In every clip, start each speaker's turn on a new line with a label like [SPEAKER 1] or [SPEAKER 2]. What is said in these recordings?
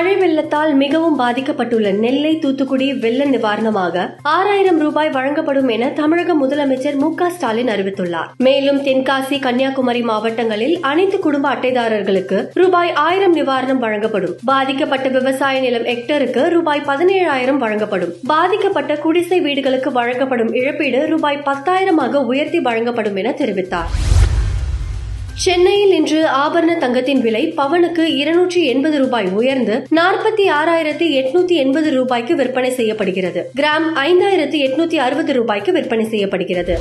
[SPEAKER 1] மழை வெள்ளத்தால் மிகவும் பாதிக்கப்பட்டுள்ள நெல்லை தூத்துக்குடி வெள்ள நிவாரணமாக ஆறாயிரம் ரூபாய் வழங்கப்படும் என தமிழக முதலமைச்சர் மு ஸ்டாலின் அறிவித்துள்ளார். மேலும் தென்காசி கன்னியாகுமரி மாவட்டங்களில் அனைத்து குடும்ப அட்டைதாரர்களுக்கு ரூபாய் ஆயிரம் நிவாரணம் வழங்கப்படும். பாதிக்கப்பட்ட விவசாய நிலம் ஹெக்டருக்கு ரூபாய் பதினேழாயிரம் வழங்கப்படும். பாதிக்கப்பட்ட குடிசை வீடுகளுக்கு வழங்கப்படும் இழப்பீடு ரூபாய் பத்தாயிரமாக உயர்த்தி வழங்கப்படும் என தெரிவித்தார். சென்னையில் இன்று ஆபரண தங்கத்தின் விலை பவனுக்கு இருநூற்றி எண்பது ரூபாய் உயர்ந்து நாற்பத்தி ஆறாயிரத்தி எட்நூத்தி எண்பது ரூபாய்க்கு விற்பனை செய்யப்படுகிறது. கிராம் ஐந்தாயிரத்தி எட்நூத்தி அறுபது ரூபாய்க்கு விற்பனை செய்யப்படுகிறது.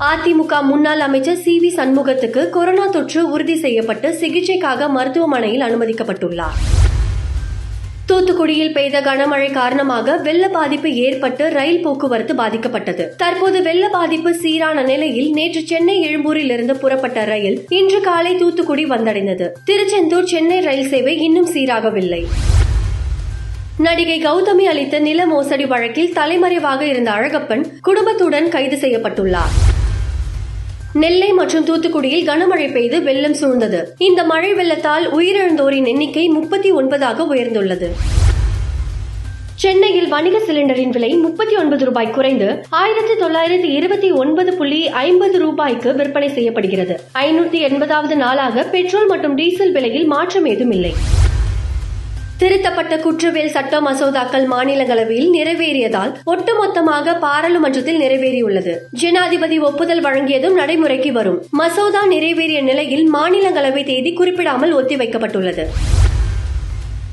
[SPEAKER 1] அதிமுக முன்னாள் அமைச்சர் சி வி சண்முகத்துக்கு கொரோனா தொற்று உறுதி செய்யப்பட்டு சிகிச்சைக்காக மருத்துவமனையில் அனுமதிக்கப்பட்டுள்ளார். தூத்துக்குடியில் பெய்த கனமழை காரணமாக வெள்ள பாதிப்பு ஏற்பட்டு ரயில் போக்குவரத்து பாதிக்கப்பட்டது. தற்போது வெள்ள பாதிப்பு சீரான நிலையில் நேற்று சென்னை எழும்பூரில் இருந்து புறப்பட்ட ரயில் இன்று காலை தூத்துக்குடி வந்தடைந்தது. திருச்செந்தூர் சென்னை ரயில் சேவை இன்னும் சீராகவில்லை. நடிகை கௌதமி அளித்த நில மோசடி வழக்கில் தலைமறைவாக இருந்த அழகப்பன் குடும்பத்துடன் கைது செய்யப்பட்டுள்ளார். நெல்லை மற்றும் தூத்துக்குடியில் கனமழை பெய்து வெள்ளம் சூழ்ந்தது. இந்த மழை வெள்ளத்தால் உயிரிழந்தோரின் எண்ணிக்கை முப்பத்தி ஒன்பதாக உயர்ந்துள்ளது. சென்னையில் வணிக சிலிண்டரின் விலை முப்பத்தி ஒன்பது ரூபாய் குறைந்து ஆயிரத்தி தொள்ளாயிரத்தி இருபத்தி ஒன்பது புள்ளி ஐம்பது ரூபாய்க்கு விற்பனை செய்யப்படுகிறது. ஐநூத்தி எண்பதாவது நாளாக பெட்ரோல் மற்றும் டீசல் விலையில் மாற்றம் ஏதும் இல்லை திருத்தப்பட்ட குற்றவியல் சட்ட மசோதாக்கள் மாநிலங்களவையில் நிறைவேறியதால் ஒட்டுமொத்தமாக பாராளுமன்றத்தில் நிறைவேறியுள்ளது. ஜனாதிபதி ஒப்புதல் வழங்கியதும் நடைமுறைக்கு வரும். மசோதா நிறைவேறிய நிலையில் மாநிலங்களவை தேதி குறிப்பிடாமல் ஒத்திவைக்கப்பட்டுள்ளது.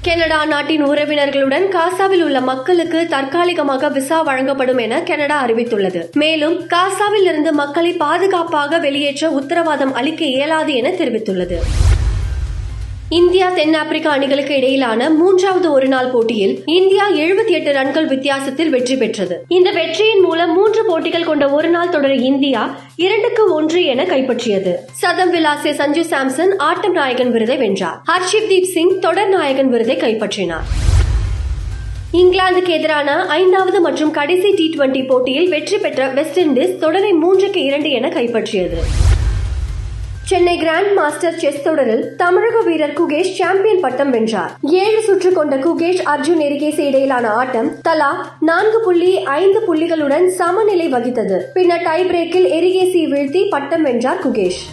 [SPEAKER 1] கனடா நாட்டின் உறவினர்களுடன் காசாவில் உள்ள மக்களுக்கு தற்காலிகமாக விசா வழங்கப்படும் என கனடா அறிவித்துள்ளது. மேலும் காசாவில் இருந்து மக்களை பாதுகாப்பாக வெளியேற்ற உத்தரவாதம் அளிக்க இயலாது என தெரிவித்துள்ளது. இந்தியா தென்னாப்பிரிக்கா அணிகளுக்கு இடையிலான மூன்றாவது ஒருநாள் போட்டியில் இந்தியா எழுபத்தி எட்டு ரன்கள் வித்தியாசத்தில் வெற்றி பெற்றது. இந்த வெற்றியின் மூலம் மூன்று போட்டிகள் கொண்ட ஒருநாள் தொடரை இந்தியா இரண்டுக்கு ஒன்று என கைப்பற்றியது. சதம் விலாசிய சஞ்சு சாம்சன் ஆட்டம் நாயகன் விருதை வென்றார். ஹர்ஷிப்தீப் சிங் தொடர் நாயகன் விருதை கைப்பற்றினார். இங்கிலாந்துக்கு எதிரான ஐந்தாவது மற்றும் கடைசி டி டுவெண்டி போட்டியில் வெற்றி பெற்ற வெஸ்ட் இண்டீஸ் தொடரை மூன்றுக்கு இரண்டு என கைப்பற்றியது. சென்னை கிராண்ட் மாஸ்டர் செஸ் தொடரில் தமிழக வீரர் குகேஷ் சாம்பியன் பட்டம் வென்றார். ஏழு சுற்று கொண்ட குகேஷ் அர்ஜுன் எரிகேசி இடையிலான ஆட்டம் தலா நான்கு புள்ளி ஐந்து புள்ளிகளுடன் சமநிலை வகித்தது. பின்னர் டை பிரேக்கில் எரிகேசி வீழ்த்தி பட்டம் வென்றார் குகேஷ்.